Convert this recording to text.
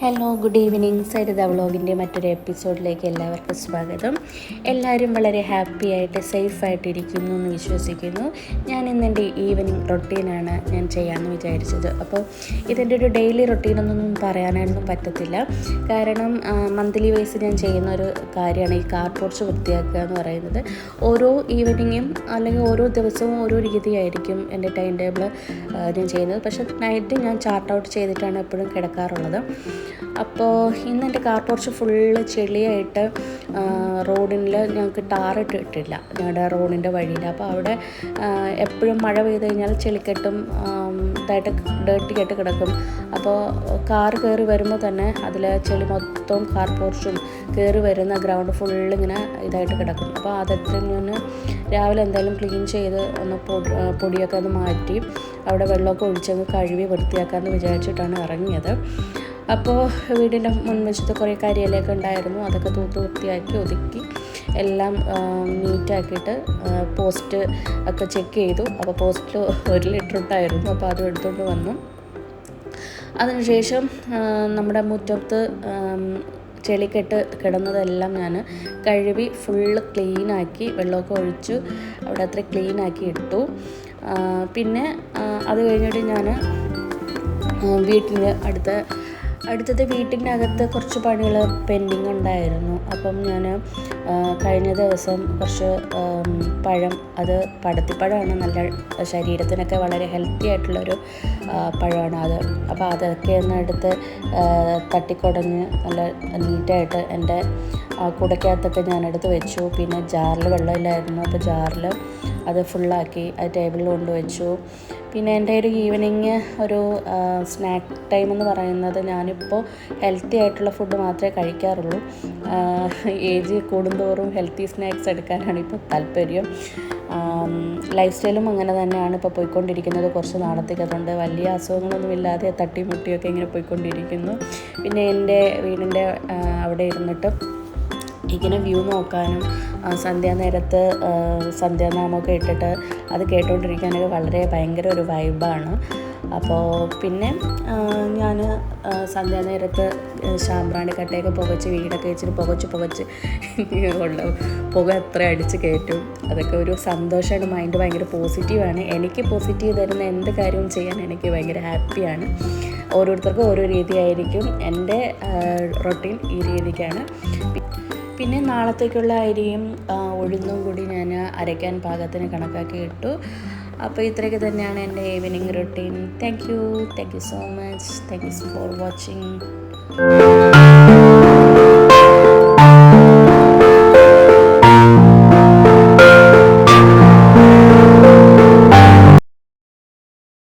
Hello good evening Saritha വ്ളോഗിന്റെ മറ്റൊരു എപ്പിസോഡിലേക്ക് എല്ലാവർക്കും സ്വാഗതം. എല്ലാവരും വളരെ ഹാപ്പി ആയിട്ട് സേഫ് ആയിട്ട് ഇരിക്കുന്നു എന്ന് വിശ്വസിക്കുന്നു. ഞാൻ ഇന്ന് എന്റെ ഈവനിങ് റൊട്ടീനാണ് ഞാൻ ചെയ്യാമെന്ന് വിചാരിച്ചത്. അപ്പോൾ ഇതിന്റെ ഒരു ഡെയിലി റൊട്ടീനൊന്നും പറയാനൊന്നും പറ്റത്തില്ല. കാരണം മന്ത്ലി വൈസ് ഞാൻ ചെയ്യുന്ന ഒരു കാര്യമാണ് ഈ കാർ പോർച്ച് വൃത്തിയാക്കുക എന്ന് പറയുന്നത്. ഓരോ ഈവനിങ്ങും അല്ലെങ്കിൽ ഓരോ ദിവസവും ഓരോ രീതിയായിരിക്കും എന്റെ ടൈം ടേബിൾ ഞാൻ ചെയ്യുന്നത്. പക്ഷേ നൈറ്റ് ഞാൻ ചാർട്ട് ഔട്ട് ചെയ്തിട്ടാണ് എപ്പോഴും കിടക്കാറുള്ളത്. അപ്പോൾ ഇന്ന് എന്റെ കാർ പോർച്ച് ഫുള്ള് ചെളിയായിട്ട് റോഡിൽ ഞങ്ങൾക്ക് ടാറിട്ട് ഇട്ടില്ല ഞങ്ങളുടെ റോഡിന്റെ വഴിയിൽ അപ്പോൾ അവിടെ എപ്പോഴും മഴ പെയ്ത് കഴിഞ്ഞാൽ ചെളിക്കെട്ടും ഇതായിട്ട് ഡേർട്ടിയായിട്ട് കിടക്കും. അപ്പോൾ കാർ കയറി വരുമ്പോൾ തന്നെ അതിൽ ചെളി മൊത്തം കാർ പോർച്ചും കയറി വരുന്ന ഗ്രൗണ്ട് ഫുള്ള് ഇങ്ങനെ ഇതായിട്ട് കിടക്കും. അപ്പോൾ അതൊക്കെ ഞാൻ രാവിലെ എന്തായാലും ക്ലീൻ ചെയ്ത് ഒന്ന് പൊടി പൊടിയൊക്കെ ഒന്ന് മാറ്റി അവിടെ വെള്ളമൊക്കെ ഒഴിച്ചങ്ങ് കഴുകി വൃത്തിയാക്കാമെന്ന് വിചാരിച്ചിട്ടാണ് ഇറങ്ങിയത്. അപ്പോൾ വീടിന്റെ മുൻവശത്ത് കുറേ കരിയിലൊക്കെ ഉണ്ടായിരുന്നു. അതൊക്കെ തൂത്ത് വൃത്തിയാക്കി ഒതുക്കി എല്ലാം നീറ്റാക്കിയിട്ട് പോസ്റ്റ് ഒക്കെ ചെക്ക് ചെയ്തു. അപ്പോൾ പോസ്റ്റിൽ ഒരു ലിറ്റർ ഉണ്ടായിരുന്നു. അപ്പോൾ അതും എടുത്തുകൊണ്ട് വന്നു. അതിനുശേഷം നമ്മുടെ മുറ്റത്ത് ചെളിക്കെട്ട് കിടന്നതെല്ലാം ഞാൻ കഴുകി ഫുള്ള് ക്ലീനാക്കി വെള്ളമൊക്കെ ഒഴിച്ചു. അവിടെ അത്ര ക്ലീനാക്കി ഇട്ടു. പിന്നെ അത് കഴിഞ്ഞിട്ട് ഞാൻ വീട്ടിൽ അടുത്ത അടുത്തത് വീട്ടിന്റെ അകത്ത് കുറച്ച് പണികൾ പെൻഡിങ് ഉണ്ടായിരുന്നു. അപ്പം ഞാൻ കഴിഞ്ഞ ദിവസം കുറച്ച് പഴം അത് പടത്തിപ്പഴമാണ് നല്ല ശരീരത്തിനൊക്കെ വളരെ ഹെൽത്തി ആയിട്ടുള്ളൊരു പഴമാണ് അത്. അപ്പോൾ അതൊക്കെ ഒന്ന് എടുത്ത് തട്ടിക്കുടഞ്ഞ് നല്ല നീറ്റായിട്ട് എന്റെ കുടക്കകത്തൊക്കെ ഞാനെടുത്ത് വെച്ചു. പിന്നെ ജാറിൽ വെള്ളമില്ലായിരുന്നു. അപ്പോൾ ജാറിൽ അത് ഫുള്ളാക്കി ആ ടേബിളിൽ കൊണ്ടുവച്ചു പിന്നെ എന്റെ ഒരു ഈവനിങ് ഒരു സ്നാക്ക് ടൈം എന്ന് പറയുന്നത് ഞാനിപ്പോൾ ഹെൽത്തി ആയിട്ടുള്ള ഫുഡ് മാത്രമേ കഴിക്കാറുള്ളൂ. ഏജ് കൂടുന്തോറും ഹെൽത്തി സ്നാക്സ് എടുക്കാനാണ് ഇപ്പോൾ താല്പര്യം. ലൈഫ് സ്റ്റൈലും അങ്ങനെ തന്നെയാണ് ഇപ്പോൾ പോയിക്കൊണ്ടിരിക്കുന്നത്. കുറച്ച് നാളത്തേക്ക് അതുകൊണ്ട് വലിയ അസുഖങ്ങളൊന്നും ഇല്ലാതെ തട്ടിമുട്ടിയൊക്കെ ഇങ്ങനെ പോയിക്കൊണ്ടിരിക്കുന്നു. പിന്നെ എന്റെ വീടിന്റെ അവിടെ ഇരുന്നിട്ട് ഇങ്ങനെ വ്യൂ നോക്കാനും സന്ധ്യാനേരത്ത് സന്ധ്യാനാമമൊക്കെ ഇട്ടിട്ട് അത് കേട്ടുകൊണ്ടിരിക്കാനൊക്കെ വളരെ ഭയങ്കര ഒരു വൈബാണ് അപ്പോൾ പിന്നെ ഞാൻ സന്ധ്യാനേരത്ത് ശാമ്പ്രാണി കട്ടയൊക്കെ പുകച്ച് വീടൊക്കെ വെച്ചിട്ട് പുകച്ച് പുകച്ച് ഉള്ള പുക എത്ര അടിച്ച് കയറ്റും. അതൊക്കെ ഒരു സന്തോഷമാണ് മൈൻഡ് ഭയങ്കര പോസിറ്റീവാണ് എനിക്ക് പോസിറ്റീവ് തരുന്ന എന്ത് കാര്യവും ചെയ്യാൻ എനിക്ക് ഭയങ്കര ഹാപ്പിയാണ് ഓരോരുത്തർക്കും ഓരോ രീതിയായിരിക്കും. എന്റെ റൊട്ടീൻ ഈ രീതിക്കാണ്. പിന്നെ നാളത്തേക്കുള്ള അരിയും ഉഴുന്നും കൂടി ഞാൻ അരയ്ക്കാൻ പാകത്തിന് കണക്കാക്കി ഇട്ടു. അപ്പോൾ ഇത്രയൊക്കെ തന്നെയാണ് എന്റെ evening routine thank you thank you so much thank you for watching